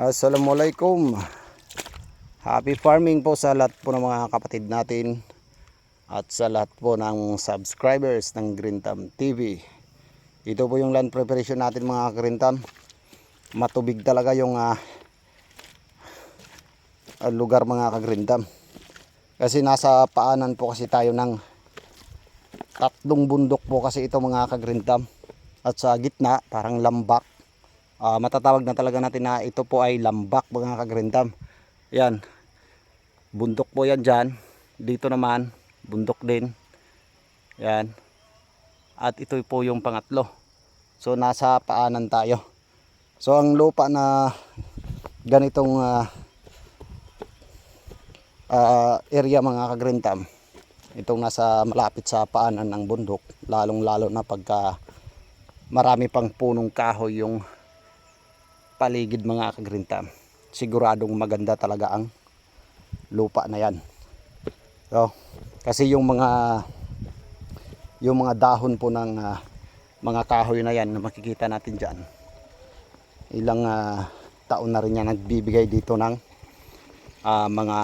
Assalamualaikum. Happy farming po sa lahat po ng mga kapatid natin at sa lahat po ng subscribers ng Green Thumb TV. Ito po yung land preparation natin mga Green Thumb. Matubig talaga yung ah, lugar mga ka-Green Thumb. Kasi nasa paanan po kasi tayo ng tatlong bundok po kasi ito mga ka-Green Thumb. At sa gitna parang lambak Ah, matatawag na talaga natin na ito po ay lambak mga kagrintam. Yan. Bundok po yan dyan. Dito naman, bundok din. Yan. At ito po yung pangatlo. So nasa paanan tayo. So ang lupa na ganitong ah, ah, area mga kagrintam. Itong nasa malapit sa paanan ng bundok. Lalong lalo na pagka marami pang punong kahoy yung paligid mga kagrinta siguradong maganda talaga ang lupa na yan. So, kasi yung mga yung mga dahon po ng ah, mga kahoy na yan na makikita natin dyan ilang ah, taon na rin yan nagbibigay dito ng ah, mga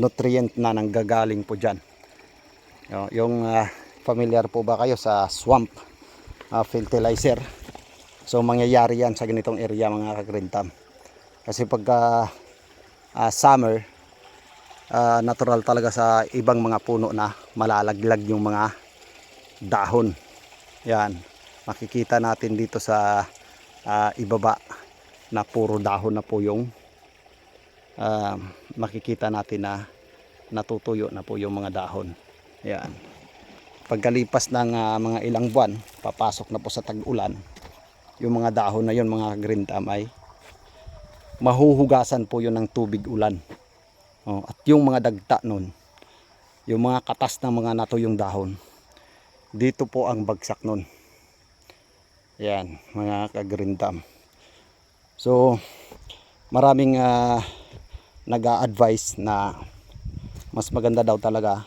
nutrient na nanggagaling po dyan. Yung ah, familiar po ba kayo sa swamp ah, fertilizer So mangyayari yan sa ganitong area mga kagrintam. Kasi pagka ah, summer, ah, natural talaga sa ibang mga puno na malalaglag yung mga dahon. Yan. Makikita natin dito sa ah, ibaba na puro dahon na po yung ah, makikita natin na natutuyo na po yung mga dahon. Yan. Pagkalipas ng ah, mga ilang buwan, papasok na po sa tag-ulan, yung mga dahon na yon mga green thumb ay mahuhugasan po yun ng tubig ulan. Oh, at yung mga dagta nun yung mga katas ng mga natuyong dahon dito po ang bagsak nun. Yan mga ka-green thumb. So maraming uh, nag-a-advise na mas maganda daw talaga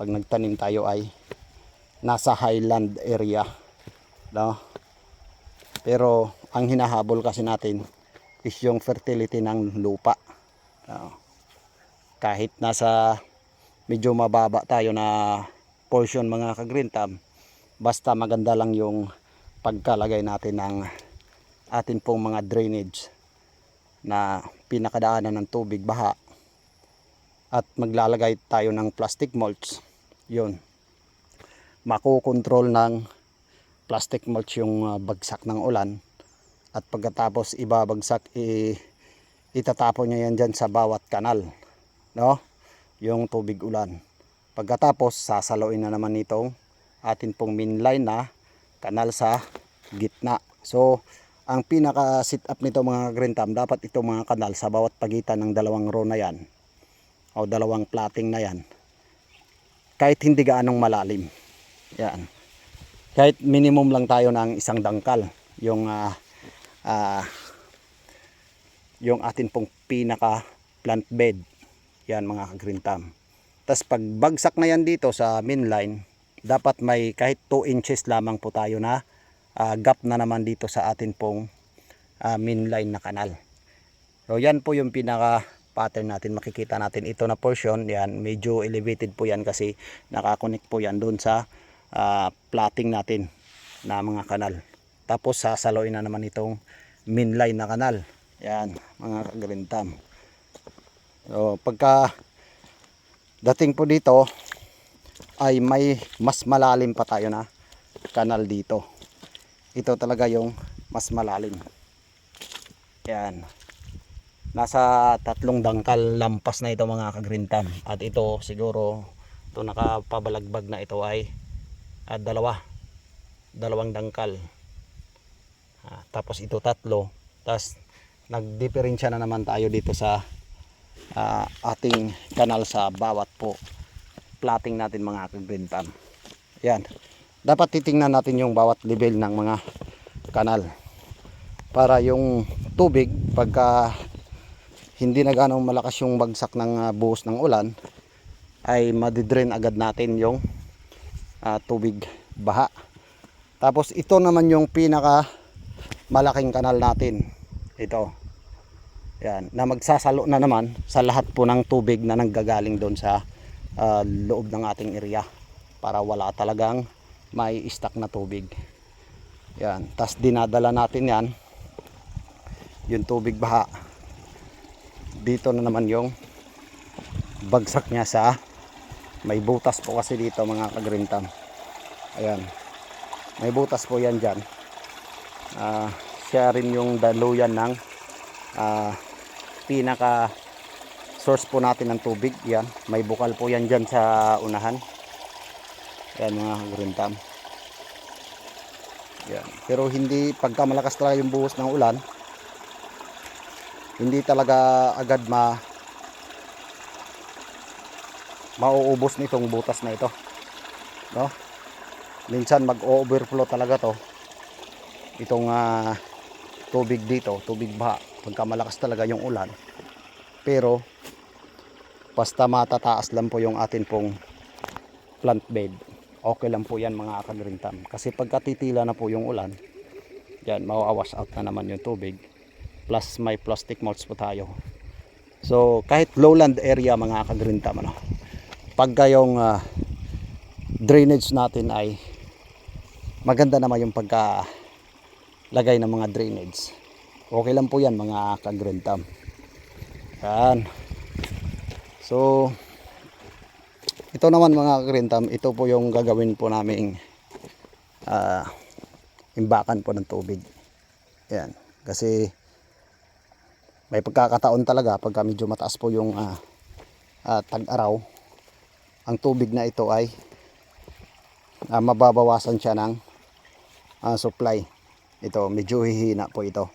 pag nagtanim tayo ay nasa highland area no? Pero ang hinahabol kasi natin is yung fertility ng lupa. Oo. kahit nasa medyo mababa tayo na portion mga ka-green thumb, basta maganda lang yung pagkalagay natin ng atin pong mga drainage na pinakadaanan ng tubig baha at maglalagay tayo ng plastic mulch yun makokontrol ng plastic mulch yung uh, bagsak ng ulan. At pagkatapos ibabagsak i, itatapon niya yan dyan sa bawat kanal no? Yung tubig ulan. Pagkatapos sasaluin na naman itong atin pong main line na kanal sa gitna. So ang pinaka sit up nito mga green thumb dapat ito mga kanal sa bawat pagitan ng dalawang row na yan o dalawang plating na yan kahit hindi gaanong malalim. Yan kahit minimum lang tayo ng isang dangkal yung ah, ah, yung atin pong pinaka plant bed yan mga green thumb. Tapos pag bagsak na yan dito sa main line dapat may kahit 2 inches lamang po tayo na ah, gap na naman dito sa atin pong ah, main line na kanal. So yan po yung pinaka pattern natin. Makikita natin ito na portion. Yan medyo elevated po yan kasi nakakonect po yan doon sa uh, plating natin na mga kanal. Tapos sasaloin na naman itong main line na kanal. Yan, mga kagrintam. So, pagka dating po dito ay may mas malalim pa tayo na kanal dito. Ito talaga yung mas malalim. Yan. Nasa tatlong dangkal lampas na ito mga kagrintam. At ito siguro ito nakapabalagbag na ito ay at dalawa. Dalawang dangkal. Ah, tapos ito tatlo. Tapos nagdiferensya na naman tayo dito sa ah, ating kanal sa bawat po plating natin mga kagrintan yan. Dapat titingnan natin yung bawat level ng mga kanal para yung tubig pagka hindi na ganong malakas yung bagsak ng uh, buhos ng ulan ay madidrain agad natin yung uh, tubig baha tapos ito naman yung pinaka malaking kanal natin ito. Yan, na magsasalo na naman sa lahat po ng tubig na nanggagaling doon sa ah, loob ng ating area para wala talagang may stock na tubig. Yan, tas dinadala natin yan yung tubig baha. Dito na naman yung bagsak niya sa may butas po kasi dito mga kagrintam. Ayan. May butas po yan dyan. Ah, siya rin yung daluyan ng ah, pinaka source po natin ng tubig. Yan. May bukal po yan dyan sa unahan. Yan mga kagrintam. Yan. Pero hindi pagka malakas talaga yung buhos ng ulan, hindi talaga agad ma mauubos nitong butas na ito. No? Minsan mag-overflow talaga to. Itong ah, tubig dito, tubig baha, pagka malakas talaga yung ulan. Pero basta matataas lang po yung atin pong plant bed. Okay lang po yan mga kagrintam. Kasi pagka titila na po yung ulan, yan, mawawash out na naman yung tubig. Plus may plastic mulch po tayo. So kahit lowland area mga kagrintam, ano, pagka yung ah, drainage natin ay maganda naman yung pagka lagay ng mga drainage. Okay lang po yan mga kagrintam. Yan. So, ito naman mga kagrintam, ito po yung gagawin po naming ah, imbakan po ng tubig. Yan. Kasi may pagkakataon talaga pagka medyo mataas po yung ah, ah, tag-araw, ang tubig na ito ay ah, mababawasan siya ng ah, supply. Ito, medyo hihina po ito.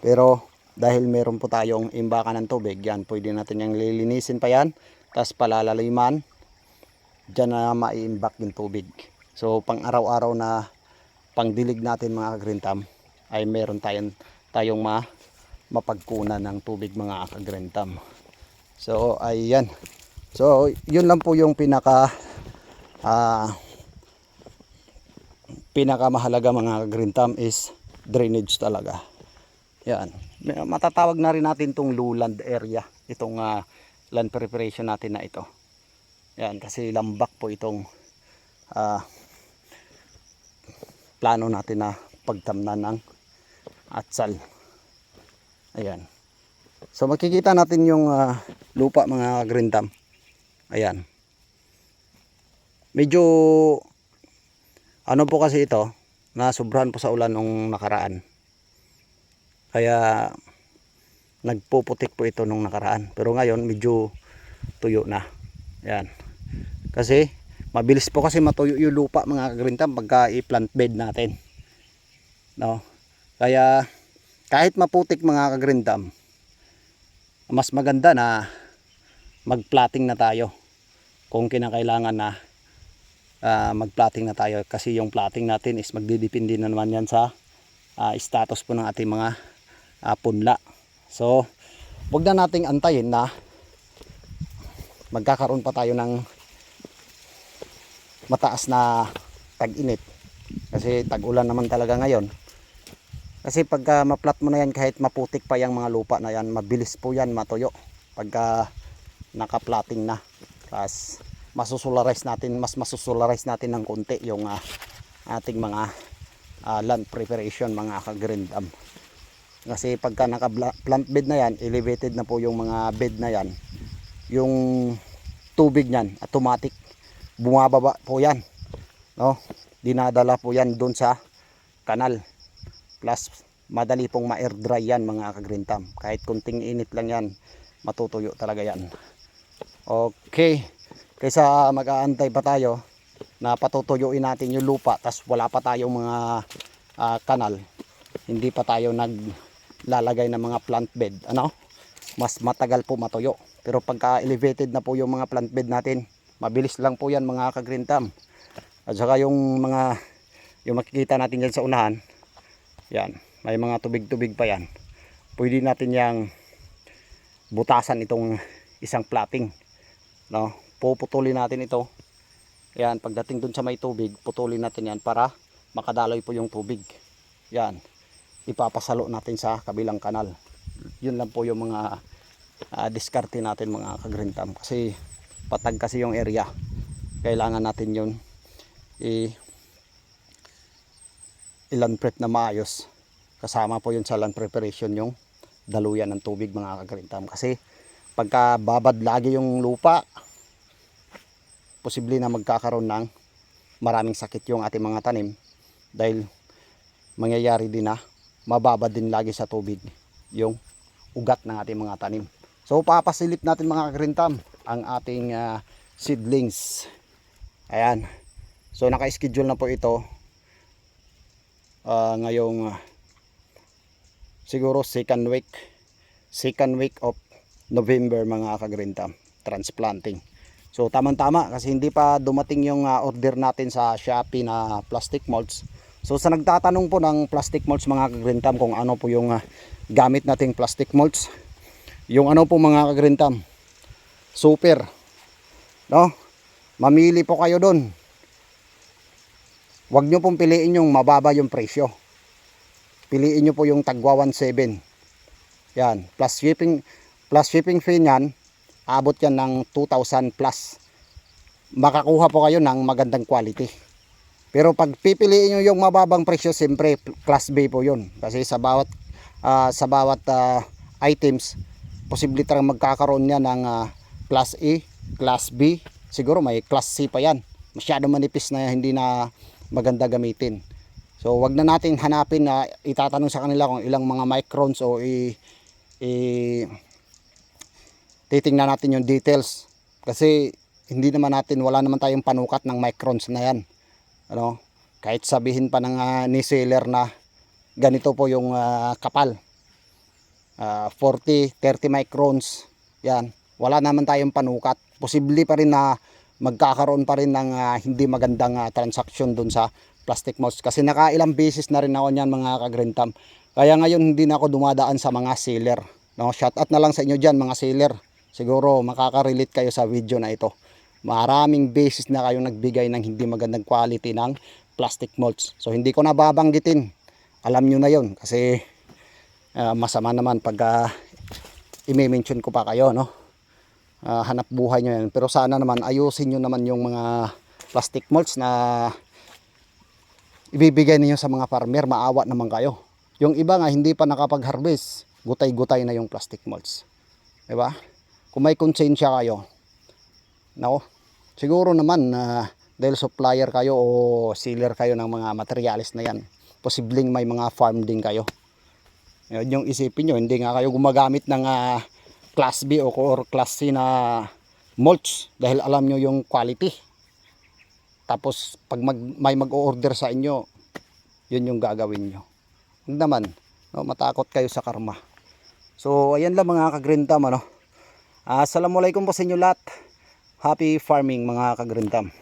Pero dahil meron po tayong imbakan ng tubig, yan, pwede natin yung lilinisin pa yan, tapos palalaliman, dyan na maiimbak yung tubig. So, pang araw-araw na pangdilig natin mga kagrintam, ay meron tayong, tayong ma, mapagkunan ng tubig mga kagrintam. So, ayan. So, yun lang po yung pinaka ah pinakamahalaga mga green thumb is drainage talaga. Yan. Matatawag na rin natin tong lowland area. Itong ah, land preparation natin na ito. Yan. Kasi lambak po itong ah, plano natin na pagtamnan ng atsal. Ayan. So makikita natin yung ah, lupa mga green thumb. Ayan. Medyo ano po kasi ito, na sobrahan po sa ulan nung nakaraan. Kaya nagpuputik po ito nung nakaraan. Pero ngayon medyo tuyo na. Yan. Kasi mabilis po kasi matuyo yung lupa mga kagrintam pagka i-plant bed natin. No? Kaya kahit maputik mga kagrintam, mas maganda na mag-platting na tayo kung kinakailangan na ah, mag-platting na tayo kasi yung platting natin is magdidepende na naman yan sa ah, status po ng ating mga ah, punla. So, wag na nating antayin na magkakaroon pa tayo ng mataas na tag-init. Kasi tag-ulan naman talaga ngayon. Kasi pagka maplat mo na yan kahit maputik pa yung mga lupa na yan, mabilis po yan matuyo. Pagka naka-platting na. Tapos masusularize natin, mas masusularize natin ng konti yung ah, ating mga ah, land preparation, mga ka-green dam. Kasi pagka naka-plant bed na yan, elevated na po yung mga bed na yan, yung tubig niyan, automatic, bumababa po yan. No? Dinadala po yan doon sa kanal. Plus, madali pong ma-air dry yan mga ka-green thumb. Kahit kunting init lang yan, matutuyo talaga yan. Okay. Kaysa mag-aantay pa tayo na patutuyuin natin yung lupa tas wala pa tayong mga ah, kanal. Hindi pa tayo naglalagay ng mga plant bed. Ano? Mas matagal po matuyo. Pero pagka elevated na po yung mga plant bed natin, mabilis lang po yan mga ka-green thumb. At saka yung mga yung makikita natin dyan sa unahan, yan, may mga tubig-tubig pa yan. Pwede natin yang butasan itong isang plating. No? Puputulin natin ito. Yan, pagdating dun sa may tubig, putulin natin yan para makadaloy po yung tubig. Yan. ipapasalo natin sa kabilang kanal. Yun lang po yung mga ah, diskarte natin mga kagrintam kasi patag kasi yung area. Kailangan natin yun i ilan prep na maayos. Kasama po yun sa land preparation yung daluyan ng tubig mga kagrintam kasi pagka babad lagi yung lupa posible na magkakaroon ng maraming sakit yung ating mga tanim dahil mangyayari din na mababad din lagi sa tubig yung ugat ng ating mga tanim. So papasilip natin mga kagrintam ang ating ah, seedlings. Ayan. So naka-schedule na po ito ah, ngayong ah, siguro second week second week of November mga kagrintam transplanting. So tamang-tama kasi hindi pa dumating yung ah, order natin sa Shopee na plastic molds. So sa nagtatanong po ng plastic molds mga kagrintam kung ano po yung ah, gamit nating plastic molds. Yung ano po mga kagrintam. Super. No? Mamili po kayo doon. Huwag nyo pong piliin yung mababa yung presyo. Piliin nyo po yung tagwa 17. Yan. Plus shipping, plus shipping fee niyan, abot yan ng 2,000 plus. Makakuha po kayo ng magandang quality. Pero pag pipiliin nyo yung mababang presyo, siyempre class B po yun. Kasi sa bawat ah, sa bawat ah, items, posible talagang magkakaroon niya ng ah, class A, class B, siguro may class C pa yan. Masyado manipis na hindi na maganda gamitin. So wag na natin hanapin na itatanong sa kanila kung ilang mga microns o i, i titingnan natin yung details. Kasi hindi naman natin wala naman tayong panukat ng microns na yan. Ano? Kahit sabihin pa ng ah, ni seller na ganito po yung ah, kapal. Ah, 40 30 microns. Yan. Wala naman tayong panukat. Posible pa rin na magkakaroon pa rin ng ah, hindi magandang ah, transaction dun sa plastic mouse kasi nakailang beses na rin ako niyan mga kagrentam kaya ngayon hindi na ako dumadaan sa mga seller. No? Shout out na lang sa inyo diyan mga seller siguro makaka-relate kayo sa video na ito. Maraming beses na kayong nagbigay ng hindi magandang quality ng plastic molds so hindi ko na babanggitin alam nyo na yon kasi ah, masama naman pag uh, i-mention ko pa kayo no? Ah, hanap buhay nyo yan. Pero sana naman ayusin nyo naman yung mga plastic molds na ibibigay ninyo sa mga farmer. Maawa naman kayo. Yung iba nga hindi pa nakapag-harvest. Gutay-gutay na yung plastic molds di ba kung may konsensya kayo nako siguro naman na dahil supplier kayo o sealer kayo ng mga materialis na yan posibleng may mga farm din kayo. Yun yung isipin nyo hindi nga kayo gumagamit ng ah, class B o or class C na mulch dahil alam nyo yung quality. Tapos pag mag, may mag-order sa inyo yun yung gagawin nyo. Huwag naman no, matakot kayo sa karma. So ayan lang mga kagrintam ano Assalamualaikum po sa inyo lahat. Happy farming mga kagrintam